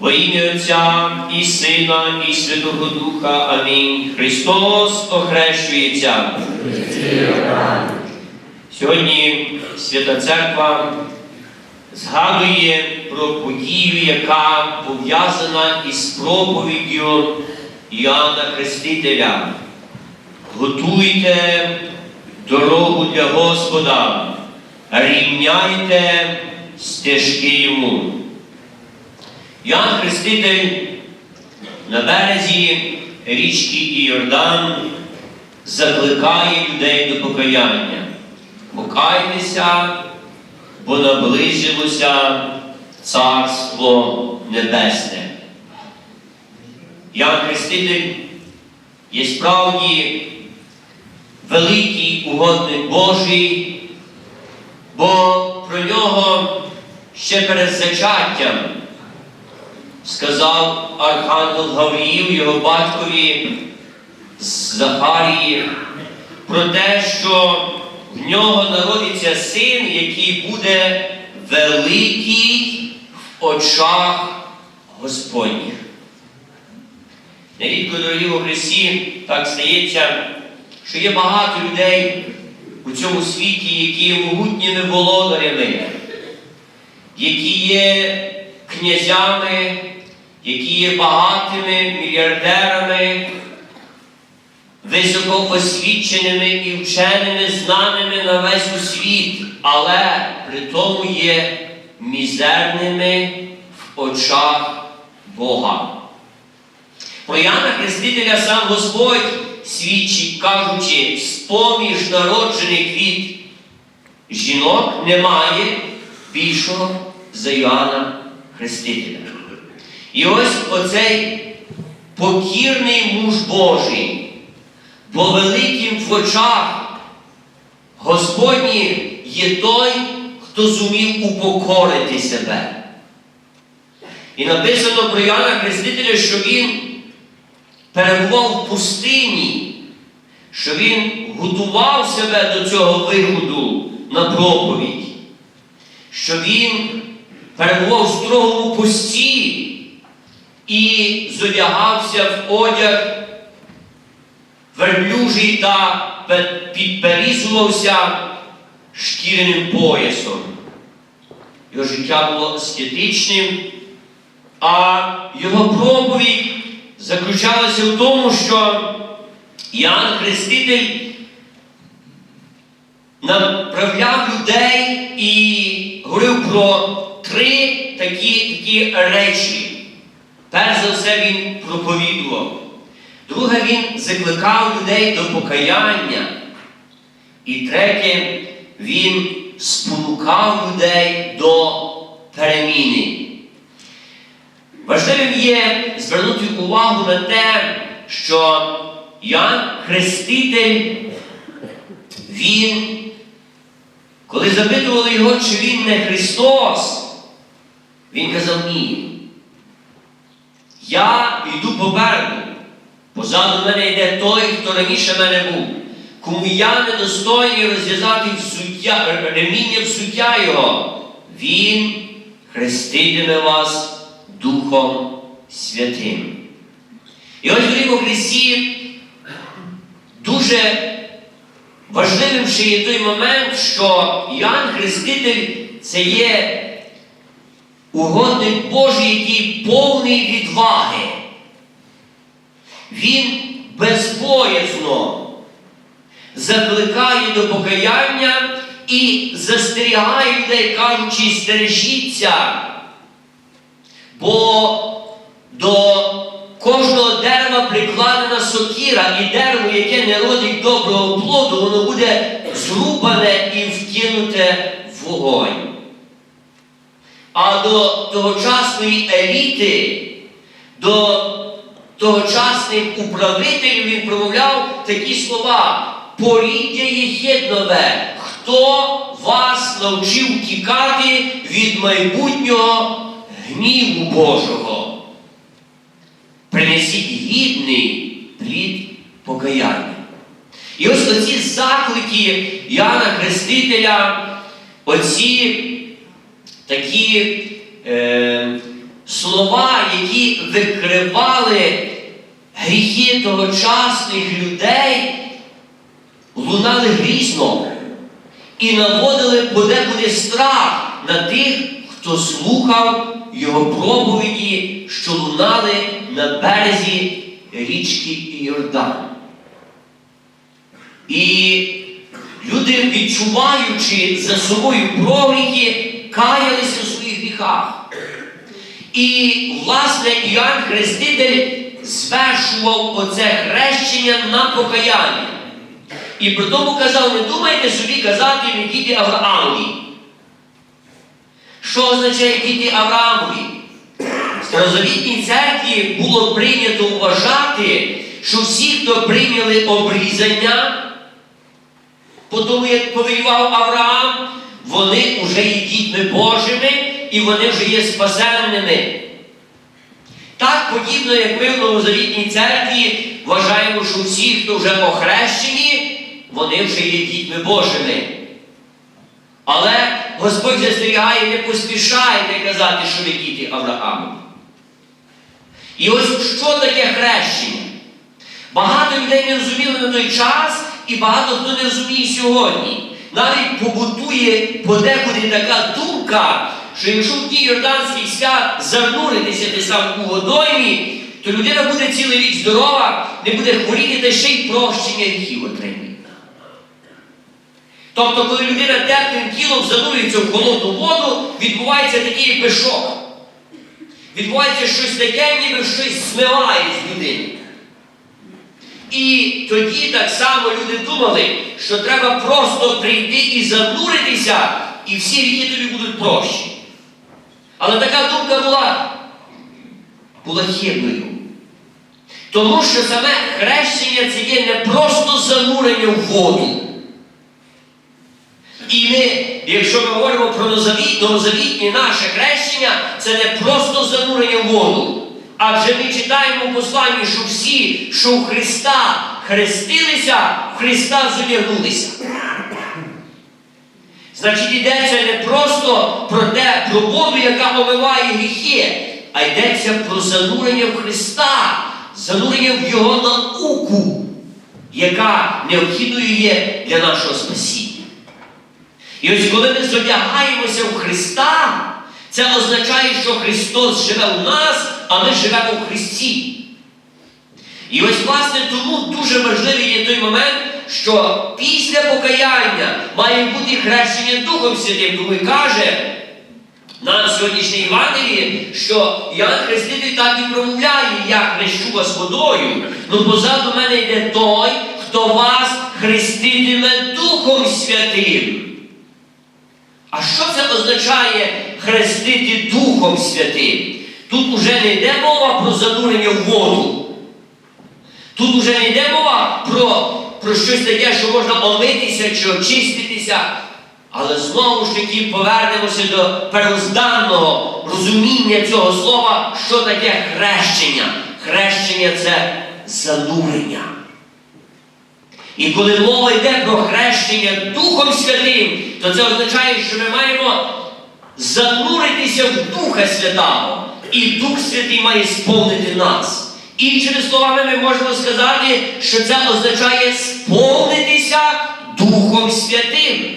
Во ім'я Отця і Сина, і Святого Духа. Амінь. Христос охрещується. Сьогодні Свята Церква згадує про подію, яка пов'язана із проповіддю Іоанна Хрестителя. Готуйте дорогу для Господа, рівняйте стежки йому. Іоанн Хреститель на березі річки Іордан закликає людей до покаяння. Покайтеся, бо наблизилося Царство Небесне. Іоанн Хреститель є справді великий угодник Божий, бо про нього ще перед зачаттям сказав Архангел Гавріїл його батькові Захарії про те, що в нього народиться син, який буде великий в очах Господніх. Нерідко, дорогі у так стається, що є багато людей у цьому світі, які є могутніми володарями, які є князями, які є багатими мільярдерами, високоосвіченими і вченими, знаними на весь світ, але при тому є мізерними в очах Бога. Про Яна Хрестителя сам Господь свідчить, кажучи, з-поміж народжених від жінок немає більшого за Йоанна Хрестителя. І ось оцей покірний муж Божий, бо великим в очах Господні є той, хто зумів упокорити себе. І написано про Йоанна Хрестителя, що він перебував в пустині, що він готував себе до цього виходу на проповідь, що він перебував в строгому пості і зодягався в одяг верблюжий та підперізувався шкіряним поясом. Його життя було аскетичним, а його проповідь заключалася в тому, що Іоанн Хреститель направляв людей і говорив про три такі, такі речі. Перш за все він проповідував. Друге, він закликав людей до покаяння. І третє, він спонукав людей до переміни. Важливим є звернути увагу на те, що Ян Хреститель, він, коли запитували його, чи він не Христос, він казав ні. Я йду попереду. Позаду мене йде той, хто раніше мене був, кому я недостойний розв'язати взуття, реміння взуття його. Він хреститиме вас Духом Святим. І ось в Христі дуже важливим ще є той момент, що Іоанн Хреститель це є угодник Божий, який повний відваги. Він безбоязно закликає до покаяння і застерігає людей, кажучи, стережіться, бо до кожного дерева прикладена сокіра, і дерево, яке не родить доброго плоду, воно буде зрубане і вкинуте в вогонь. А до тогочасної еліти, до тогочасних управителів він промовляв такі слова. Поріддя єднове, хто вас навчив тікати від майбутнього гніву Божого. Принесіть гідний плід покаяння. І ось оці заклики Яна Хрестителя, оці такі е, слова, які викривали гріхи тогочасних людей, лунали грізно і наводили подекуди страх на тих, хто слухав його проповіді, що лунали на березі річки Іордан. І люди, відчуваючи за собою прогріхи, каялися у своїх гріхах. І, власне, Іоанн Хреститель звершував оце хрещення на покаяння. І при тому казав, не думайте собі казати не діти Авраамові. Що означає діти Авраамові? В старозавітній церкві було прийнято вважати, що всі, хто прийняли обрізання, по тому, як повоював Авраам, вони вже є дітьми Божими і вони вже є спасенними. Так подібно, як ми в Новозавітній церкві вважаємо, що всі, хто вже охрещені, вони вже є дітьми Божими. Але Господь застерігає, не поспішайте казати, що ви діти Аврааму. І ось що таке хрещення? Багато людей не розуміли на той час, і багато хто не розуміє сьогодні. Навіть побутує подекуди така думка, що якщо в дні Йорданських свят зануритися десь там у водоймі, то людина буде цілий рік здорова, не буде хворіти та ще й прощення гріхів отримує. Тобто, коли людина теплим тілом занурюється в холодну воду, відбувається такий якби шок. Відбувається щось таке, ніби щось змиває з людини. І тоді так само люди думали, що треба просто прийти і зануритися, і всі гріхи тобі будуть прощі. Але така думка була, була хибною. Тому що саме хрещення це є не просто занурення в воду. І ми, якщо ми говоримо про новозавіт- новозавітнє наше хрещення, це не просто занурення в воду. Адже ми читаємо в посланні, що всі, що у Христа хрестилися, в Христа зодягнулися. Значить, йдеться не просто про те, про воду, яка омиває гріхи, а йдеться про занурення в Христа, занурення в Його науку, яка необхідною є для нашого спасіння. І ось коли ми зодягаємося в Христа, це означає, що Христос живе у нас, а ми живемо в Христі. І ось, власне, тому дуже важливий є той момент, що після покаяння має бути хрещення Духом Святим, тому і каже нам сьогоднішнє Євангеліє, що Ян Хреститель так і промовляє, я хрещу вас водою, ну позаду мене йде той, хто вас хреститиме Духом Святим. А що це означає хрестити Духом Святим? Тут уже не йде мова про занурення в воду. Тут уже не йде мова про, про щось таке, що можна омитися чи очиститися. Але знову ж таки повернемося до первозданного розуміння цього слова, що таке хрещення. Хрещення це занурення. І коли мова йде про хрещення Духом Святим, то це означає, що ми маємо зануритися в Духа Святого. І Дух Святий має сповнити нас. Іншими словами, ми можемо сказати, що це означає сповнитися Духом Святим.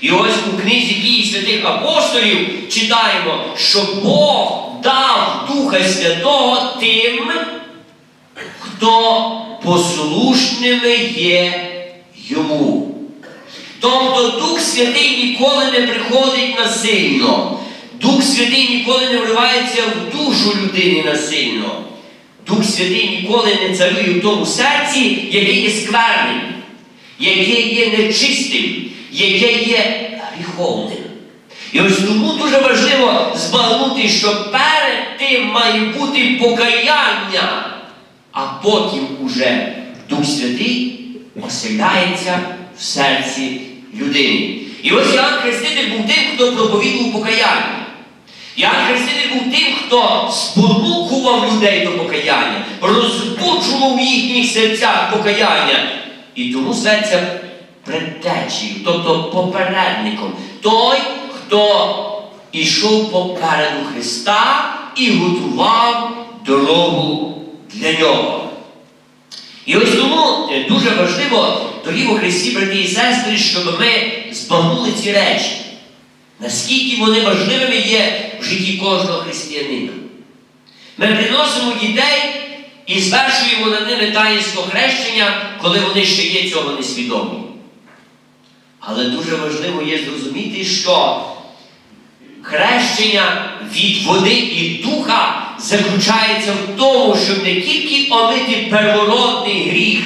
І ось у книзі дії святих апостолів читаємо, що Бог дав Духа Святого тим, хто послушними є йому. Тобто Дух Святий ніколи не приходить насильно. Дух Святий ніколи не вривається в душу людини насильно. Дух Святий ніколи не царює в тому серці, яке є скверним, яке є нечистим, яке є гріховним. І ось тому дуже важливо збагнути, що перед тим має бути покаяння, а потім уже Дух Святий оселяється в серці людини. І ось Іоанн Хреститель був тим, хто проповідував покаяння. Іоанн Хреститель був тим, хто спонукував людей до покаяння, розбуджував в їхніх серцях покаяння. І тому зветься предтечею, тобто попередником. Той, хто ішов попереду Христа і готував дорогу для нього. І ось тому е, дуже важливо, дорогі у Христі, брати і сестри, щоб ми збагнули ці речі, наскільки вони важливими є в житті кожного християнина. Ми приносимо дітей і звершуємо над ними таїнство хрещення, коли вони ще є цього несвідомі. Але дуже важливо є зрозуміти, що хрещення від води і духа заключається в тому, щоб не тільки омити первородний гріх,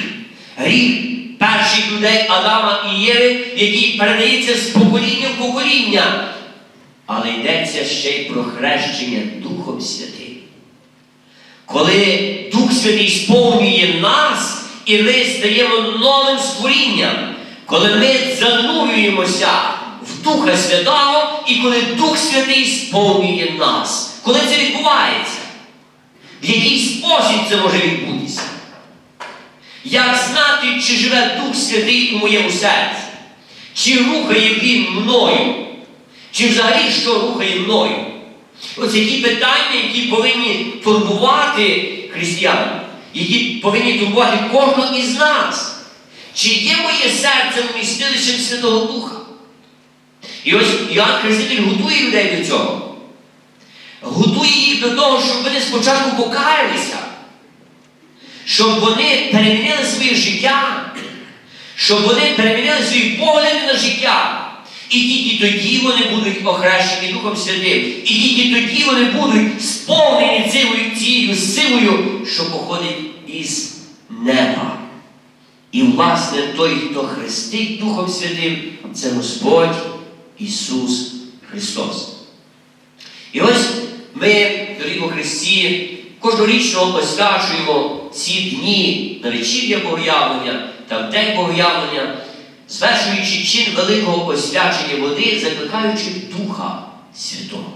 гріх перших людей Адама і Єви, який передається з покоління в покоління, але йдеться ще й про хрещення Духом Святим. Коли Дух Святий сповнює нас, і ми стаємо новим створінням, коли ми занурюємося в Духа Святого, і коли Дух Святий сповнює нас. Коли це відбувається? В який спосіб це може відбутися? Як знати, чи живе Дух Святий у моєму серці? Чи рухає Він мною? Чи взагалі що рухає мною? Ось які питання, які повинні турбувати християн, які повинні турбувати кожного із нас. Чи є моє серце вмістилищем Святого Духа? І ось Іоанн Хреститель готує людей до цього. Готує їх до того, щоб вони спочатку покаялися, щоб вони перемінили своє життя, щоб вони перемінили свої погляди на життя. І тільки тоді вони будуть охрещені Духом Святим. І тільки тоді вони будуть сповнені цією, цією силою, що походить із неба. І, власне, той, хто хрестить Духом Святим, це Господь Ісус Христос. І ось ми, дорогі у Христі, кожнорічно освячуємо ці дні на вечір'я Богоявлення та в День Богоявлення, звершуючи чин великого освячення води, закликаючи Духа Святого.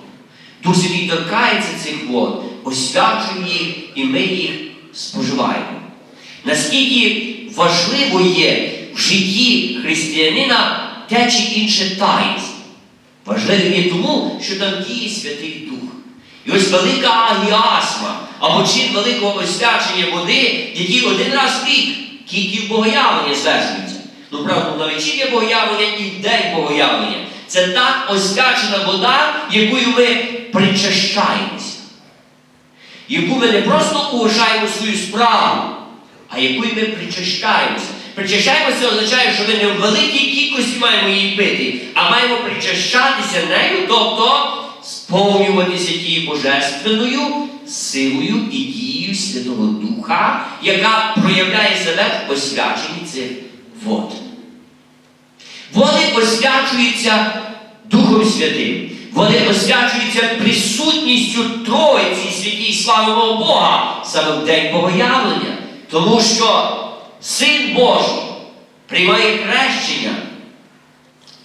Дух Святий торкається цих вод, освячує їх, і ми їх споживаємо. Наскільки важливо є в житті християнина те чи інше таїнство. Важливим є тому, що там діє Святий Дух. І ось велика агіасма, або чин великого освячення води, який один раз в рік, тільки в богоявлення звершується. Ну, правда, на вечір'я богоявлення і в день богоявлення. Це та освячена вода, якою ми причащаємося. Яку ми не просто уважаємо свою справу, а якою ми причащаємося. Причащаємося означає, що ми не в великій кількості маємо її пити, а маємо причащатися нею, тобто сповнюватися тією божественною силою і дією Святого Духа, яка проявляє себе в освяченні цих вод. Води освячуються Духом Святим. Вони освячуються присутністю Троїці святій славного Бога саме в День Богоявлення. Тому що Син Божий приймає хрещення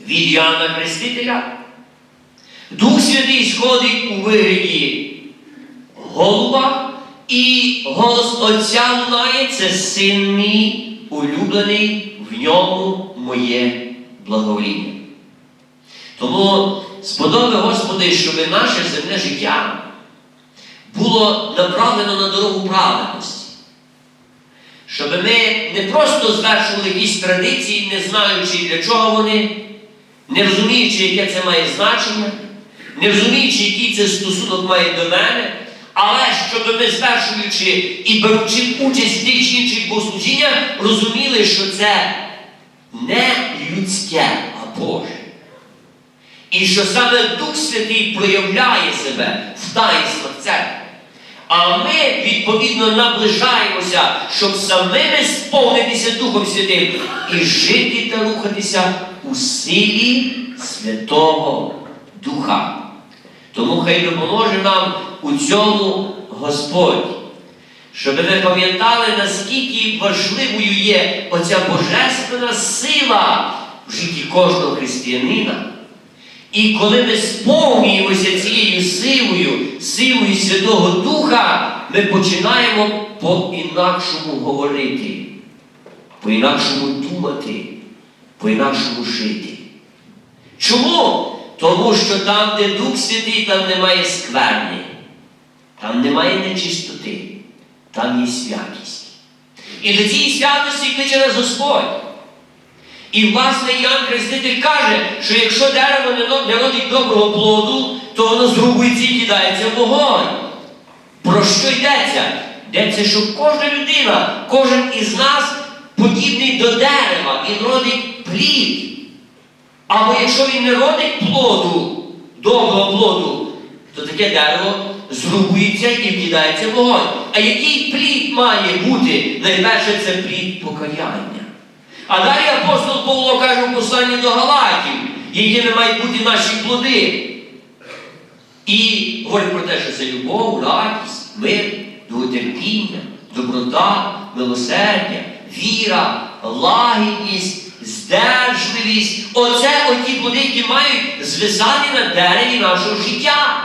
від Іоанна Хрестителя. Дух Святий сходить у вигляді голуба, і голос Отця лунає це син мій улюблений, в ньому моє благовоління. Тому сподоби, Господи, щоб наше земне життя було направлено на дорогу праведності. Щоб ми не просто звершували якісь традиції, не знаючи для чого вони, не розуміючи, яке це має значення, не розуміючи, який це стосунок має до мене, але щоб ми звершуючи і беручи участь в тих чи інших богослужіннях, розуміли, що це не людське, а Боже. І що саме Дух Святий проявляє себе в таїнствах церкви. А ми, відповідно, наближаємося, щоб самими сповнитися Духом Святим і жити та рухатися у силі Святого Духа. Тому хай допоможе нам у цьому Господь, щоб ми пам'ятали, наскільки важливою є оця божественна сила в житті кожного християнина. І коли ми сповнюємося цією силою, силою Святого Духа, ми починаємо по-інакшому говорити, по-інакшому думати, по-інакшому жити. Чому? Тому що там, де Дух Святий, там немає скверни, там немає нечистоти, там є святість. І до цієї святості кличе нас Господь. І власне Іоанн Хреститель каже, що якщо дерево не родить доброго плоду, то воно зрубується і кидається в вогонь. Про що йдеться? Йдеться, що кожна людина, кожен із нас подібний до дерева, він родить плід. Або якщо він не родить плоду, доброго плоду, то таке дерево зрубується і вкидається в вогонь. А який плід має бути? Найперше це плід покаяння. А далі апостол Павло каже у посланні до Галатів, якими мають бути наші плоди. І говорить про те, що це любов, радість, мир, довготерпіння, доброта, милосердя, віра, лагідність, здержливість. Оце оті плоди, які мають звисати на дереві нашого життя.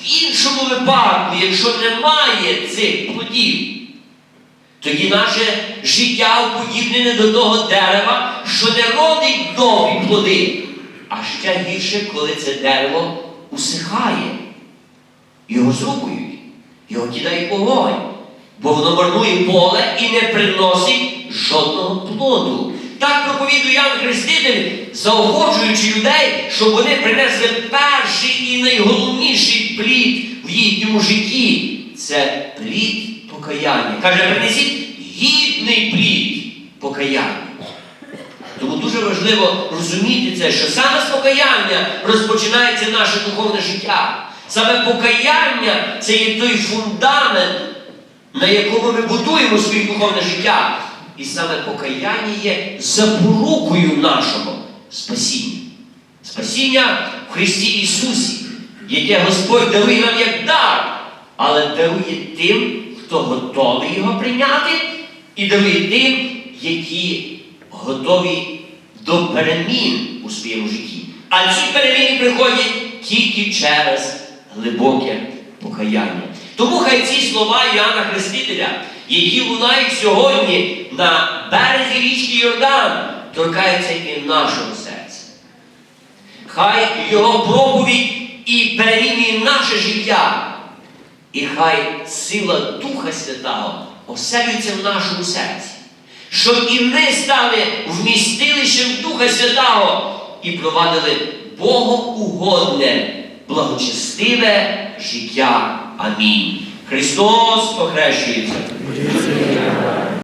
В іншому випадку, якщо немає цих плодів, тоді наше життя уподібнене до того дерева, що не родить нові плоди. А ще гірше, коли це дерево усихає. Його зрубують, його кидають вогонь, бо воно марнує поле і не приносить жодного плоду. Так проповідує Ян Хреститель, заохочуючи людей, щоб вони принесли перший і найголовніший плід в їхньому житті. Це плід покаяння. Каже, принесіть гідний плід покаяння. Тому дуже важливо розуміти це, що саме з покаяння розпочинається наше духовне життя. Саме покаяння це є той фундамент, на якому ми будуємо своє духовне життя. І саме покаяння є запорукою нашого спасіння. Спасіння в Христі Ісусі, яке Господь дарує нам як дар, але дарує тим, хто готовий його прийняти, і дарує тим, які готові до перемін у своєму житті. А ці переміни приходять тільки через глибоке покаяння. Тому хай ці слова Іоанна Хрестителя, які лунають сьогодні на березі річки Йордан, торкаються і нашого серця. Хай його проповідь і перемінює наше життя. І хай сила Духа Святого оселюється в нашому серці, щоб і ми стали вмістилищем Духа Святого і провадили Богоугодне, благочестиве життя. Амінь. Христос похрещується.